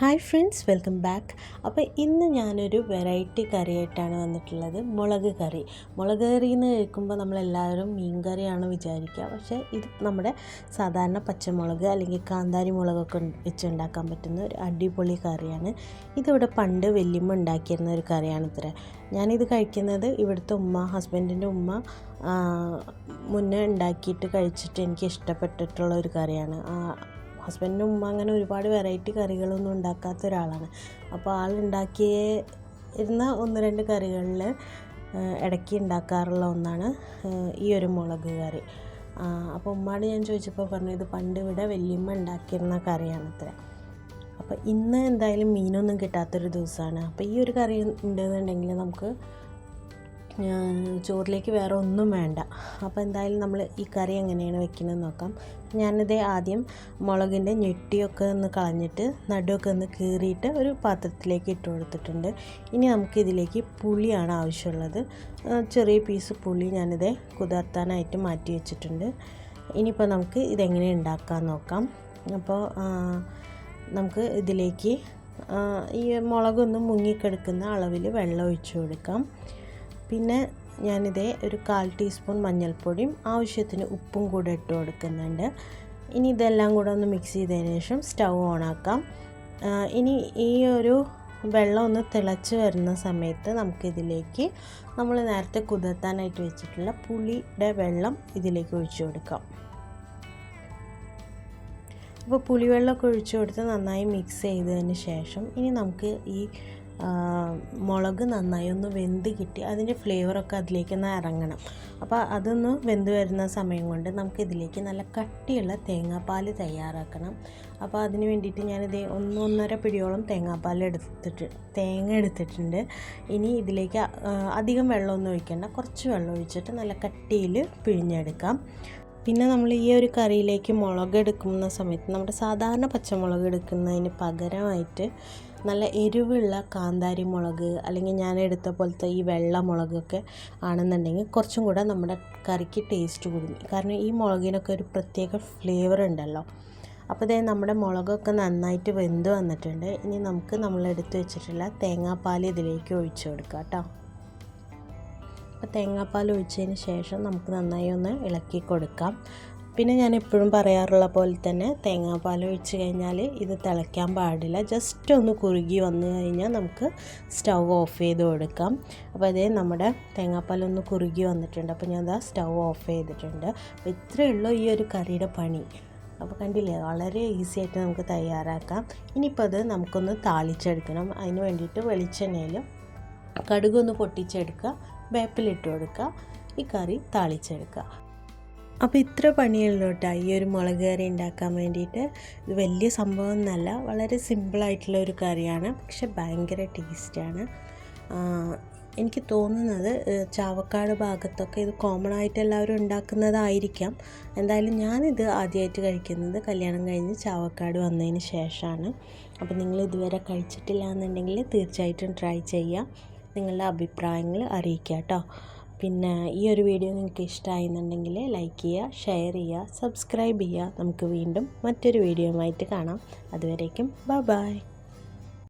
Hi friends welcome back അപ്പോൾ ഇന്ന് ഞാനൊരു വെറൈറ്റി കറിയായിട്ടാണ് വന്നിട്ടുള്ളത്. മുളക് കറി. മുളക് കറി എന്ന് കേൾക്കുമ്പോൾ നമ്മളെല്ലാവരും മീൻ കറിയാണ് വിചാരിക്കുക. പക്ഷേ ഇത് നമ്മുടെ സാധാരണ പച്ചമുളക് അല്ലെങ്കിൽ കാന്താരി മുളകൊക്കെ വെച്ച് ഉണ്ടാക്കാൻ പറ്റുന്ന ഒരു അടിപൊളി കറിയാണ്. ഇതിവിടെ പണ്ട് വല്യമ്മ ഉണ്ടാക്കിയിരുന്ന ഒരു കറിയാണ് ഇത്ര. ഞാനിത് കഴിക്കുന്നത് ഇവിടുത്തെ ഉമ്മ ഹസ്ബൻഡിന്റെ ഉമ്മ മുന്നേ ഉണ്ടാക്കിയിട്ട് കഴിച്ചിട്ട് എനിക്ക് ഇഷ്ടപ്പെട്ടിട്ടുള്ള ഒരു കറിയാണ്. ഹസ്ബൻഡിന്റെ ഉമ്മ അങ്ങനെ ഒരുപാട് വെറൈറ്റി കറികളൊന്നും ഉണ്ടാക്കാത്ത ഒരാളാണ്. അപ്പോൾ ആൾ ഉണ്ടാക്കിയ ഇരുന്ന ഒന്ന് രണ്ട് കറികളിൽ ഇടയ്ക്ക് ഉണ്ടാക്കാറുള്ള ഒന്നാണ് ഈ ഒരു മുളക് കറി. അപ്പോൾ ഉമ്മാട് ഞാൻ ചോദിച്ചപ്പോൾ പറഞ്ഞു ഇത് പണ്ട് ഇവിടെ വല്യമ്മ ഉണ്ടാക്കിയിരുന്ന കറിയാണ് ഇത്ര. അപ്പോൾ ഇന്ന് എന്തായാലും മീനൊന്നും കിട്ടാത്തൊരു ദിവസമാണ്. അപ്പോൾ ഈ ഒരു കറി ഉണ്ടെന്നുണ്ടെങ്കിൽ നമുക്ക് ചോറിലേക്ക് വേറെ ഒന്നും വേണ്ട. അപ്പോൾ എന്തായാലും നമ്മൾ ഈ കറി എങ്ങനെയാണ് വെക്കുന്നത് നോക്കാം. ഞാനിത് ആദ്യം മുളകിന്റെ ഞെട്ടിയൊക്കെ ഒന്ന് കളഞ്ഞിട്ട് നടുവൊക്കെ ഒന്ന് കീറിയിട്ട് ഒരു പാത്രത്തിലേക്ക് ഇട്ട് കൊടുത്തിട്ടുണ്ട്. ഇനി നമുക്ക് ഇതിലേക്ക് പുളിയാണ് ആവശ്യമുള്ളത്. ചെറിയ പീസ് പുളി ഞാനിത് കുതിർത്താനായിട്ട് മാറ്റി വെച്ചിട്ടുണ്ട്. ഇനിയിപ്പോൾ നമുക്ക് ഇതെങ്ങനെ ഉണ്ടാക്കാൻ നോക്കാം. അപ്പോൾ നമുക്ക് ഇതിലേക്ക് ഈ മുളകൊന്നും മുങ്ങിക്കെടുക്കുന്ന അളവിൽ വെള്ളം ഒഴിച്ചു കൊടുക്കാം. പിന്നെ ഞാനിതേ ഒരു കാൽ ടീസ്പൂൺ മഞ്ഞൾപ്പൊടിയും ആവശ്യത്തിന് ഉപ്പും കൂടെ ഇട്ട് കൊടുക്കുന്നുണ്ട്. ഇനി ഇതെല്ലാം കൂടെ ഒന്ന് മിക്സ് ചെയ്തതിന് ശേഷം സ്റ്റൗ ഓൺ ആക്കാം ഇനി ഈ ഒരു വെള്ളം ഒന്ന് തിളച്ച് വരുന്ന സമയത്ത് നമുക്കിതിലേക്ക് നമ്മൾ നേരത്തെ കുതിർത്താനായിട്ട് വെച്ചിട്ടുള്ള പുളിയുടെ വെള്ളം ഇതിലേക്ക് ഒഴിച്ചു കൊടുക്കാം. അപ്പോൾ പുളിവെള്ളമൊക്കെ ഒഴിച്ചു കൊടുത്ത് നന്നായി മിക്സ് ചെയ്തതിന് ശേഷം ഇനി നമുക്ക് ഈ മുളക് നന്നായി ഒന്ന് വെന്ത് കിട്ടി. അതിന്റെ ഫ്ലേവറൊക്കെ അതിലേക്ക് ഒന്ന് ഇറങ്ങണം. അപ്പോൾ അതൊന്ന് വെന്ത് വരുന്ന സമയം കൊണ്ട് നമുക്ക് ഇതിലേക്ക് നല്ല കട്ടിയുള്ള തേങ്ങാപ്പാൽ തയ്യാറാക്കണം. അപ്പോൾ അതിന് വേണ്ടിയിട്ട് ഞാനിത് ഒന്നൊന്നര പിടിയോളം തേങ്ങാപ്പാൽ എടുത്തിട്ട് തേങ്ങ എടുത്തിട്ടുണ്ട്. ഇനി ഇതിലേക്ക് അധികം വെള്ളമൊന്നും ഒഴിക്കേണ്ട. കുറച്ച് വെള്ളം ഒഴിച്ചിട്ട് നല്ല കട്ടിയിൽ പിഴിഞ്ഞെടുക്കാം. പിന്നെ നമ്മൾ ഈ ഒരു കറിയിലേക്ക് മുളക് എടുക്കുന്ന സമയത്ത് നമ്മുടെ സാധാരണ പച്ചമുളക് എടുക്കുന്നതിന് പകരമായിട്ട് നല്ല എരിവുള്ള കാന്താരി മുളക് അല്ലെങ്കിൽ ഞാൻ എടുത്ത പോലത്തെ ഈ വെള്ള മുളകൊക്കെ ആണെന്നുണ്ടെങ്കിൽ കുറച്ചും കൂടെ നമ്മുടെ കറിക്ക് ടേസ്റ്റ് കൂടും. കാരണം ഈ മുളകിനൊക്കെ ഒരു പ്രത്യേക ഫ്ലേവർ ഉണ്ടല്ലോ. അപ്പോൾ ഇതേ നമ്മുടെ മുളകൊക്കെ നന്നായിട്ട് വെന്ത് വന്നിട്ടുണ്ട്. ഇനി നമുക്ക് നമ്മളെടുത്ത് വെച്ചിട്ടുള്ള തേങ്ങാപ്പാൽ ഇതിലേക്ക് ഒഴിച്ചു കൊടുക്കാം കേട്ടോ. അപ്പോൾ തേങ്ങാപ്പാൽ ഒഴിച്ചതിന് ശേഷം നമുക്ക് നന്നായി ഒന്ന് ഇളക്കി കൊടുക്കാം. പിന്നെ ഞാൻ എപ്പോഴും പറയാറുള്ള പോലെ തന്നെ തേങ്ങാപ്പാൽ ഒഴിച്ച് കഴിഞ്ഞാൽ ഇത് തിളയ്ക്കാൻ പാടില്ല. ജസ്റ്റ് ഒന്ന് കുറുകി വന്നു കഴിഞ്ഞാൽ നമുക്ക് സ്റ്റൗ ഓഫ് ചെയ്ത് കൊടുക്കാം. അപ്പോൾ അതേ നമ്മുടെ തേങ്ങാപ്പാൽ ഒന്ന് കുറുകി വന്നിട്ടുണ്ട്. അപ്പോൾ ഞാൻ അതാ സ്റ്റൗ ഓഫ് ചെയ്തിട്ടുണ്ട്. അപ്പോൾ ഇത്രയേ ഉള്ളൂ ഈ ഒരു കറിയുടെ പണി. അപ്പോൾ കണ്ടില്ലേ വളരെ ഈസി ആയിട്ട് നമുക്ക് തയ്യാറാക്കാം. ഇനിയിപ്പോൾ അത് നമുക്കൊന്ന് താളിച്ചെടുക്കണം. അതിന് വേണ്ടിയിട്ട് വെളിച്ചെണ്ണയിൽ കടുകൊന്ന് പൊട്ടിച്ചെടുക്കുക. വേപ്പിലിട്ട് കൊടുക്കുക. ഈ കറി താളിച്ചെടുക്കുക. അപ്പോൾ ഇത്ര പണിയുള്ളൂ ഈ ഒരു മുളക് കറി ഉണ്ടാക്കാൻ വേണ്ടിയിട്ട്. ഇത് വലിയ സംഭവം എന്നല്ല വളരെ സിമ്പിളായിട്ടുള്ള ഒരു കറിയാണ്. പക്ഷെ ഭയങ്കര ടേസ്റ്റാണ്. എനിക്ക് തോന്നുന്നത് ചാവക്കാട് ഭാഗത്തൊക്കെ ഇത് കോമൺ ആയിട്ട് എല്ലാവരും ഉണ്ടാക്കുന്നതായിരിക്കാം. എന്തായാലും ഞാനിത് ആദ്യമായിട്ട് കഴിക്കുന്നത് കല്യാണം കഴിഞ്ഞ് ചാവക്കാട് വന്നതിന് ശേഷമാണ്. അപ്പോൾ നിങ്ങൾ ഇതുവരെ കഴിച്ചിട്ടില്ല എന്നുണ്ടെങ്കിൽ തീർച്ചയായിട്ടും ട്രൈ ചെയ്യുക. നിങ്ങളുടെ അഭിപ്രായങ്ങൾ അറിയിക്കുക കേട്ടോ. പിന്നെ ഈ ഒരു വീഡിയോ നിങ്ങൾക്ക് ഇഷ്ടമായിരുന്നുണ്ടെങ്കിൽ ലൈക്ക് ചെയ്യുക ഷെയർ ചെയ്യുക സബ്സ്ക്രൈബ് ചെയ്യുക. നമുക്ക് വീണ്ടും മറ്റൊരു വീഡിയോയുമായിട്ട് കാണാം. അതുവരേക്കും ബൈ ബൈ